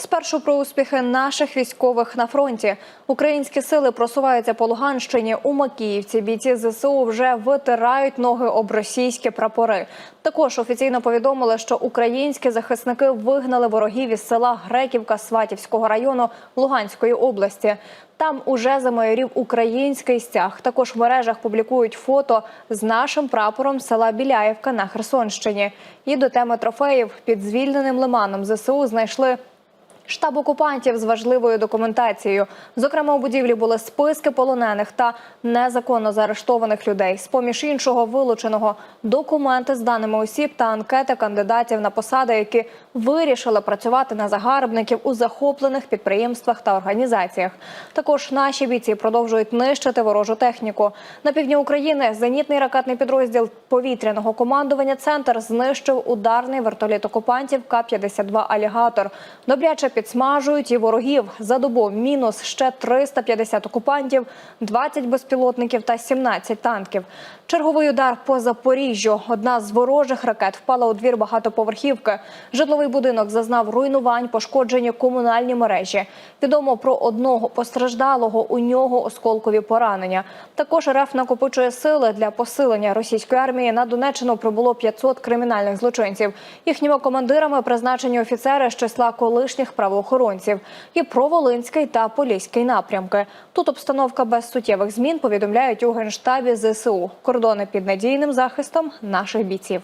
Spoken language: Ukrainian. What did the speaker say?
Спершу про успіхи наших військових на фронті. Українські сили просуваються по Луганщині. У Макіївці бійці ЗСУ вже витирають ноги об російські прапори. Також офіційно повідомили, що українські захисники вигнали ворогів із села Греківка Сватівського району Луганської області. Там уже замайорів український стяг. Також в мережах публікують фото з нашим прапором села Біляєвка на Херсонщині. І до теми трофеїв під звільненим лиманом ЗСУ знайшли Штаб окупантів з важливою документацією. Зокрема, у будівлі були списки полонених та незаконно заарештованих людей. З поміж іншого вилученого документи з даними осіб та анкети кандидатів на посади, які вирішили працювати на загарбників у захоплених підприємствах та організаціях. Також наші бійці продовжують нищити ворожу техніку. На півдні України зенітний ракетний підрозділ повітряного командування Центр знищив ударний вертоліт окупантів К-52 Алігатор. Добряче підсмажують і ворогів. За добу мінус ще 350 окупантів, 20 безпілотників та 17 танків. Черговий удар по Запоріжжю. Одна з ворожих ракет впала у двір багатоповерхівки. Житловий будинок зазнав руйнувань, пошкоджені комунальні мережі. Відомо про одного постраждалого. У нього осколкові поранення. Також РФ накопичує сили для посилення російської армії. На Донеччину прибуло 500 кримінальних злочинців. Їхніми командирами призначені офіцери з числа колишніх правоохоронців. І про Волинський та Поліський напрямки. Тут обстановка без суттєвих змін повідомляють у генштабі ЗСУ. Кордони під надійним захистом наших бійців.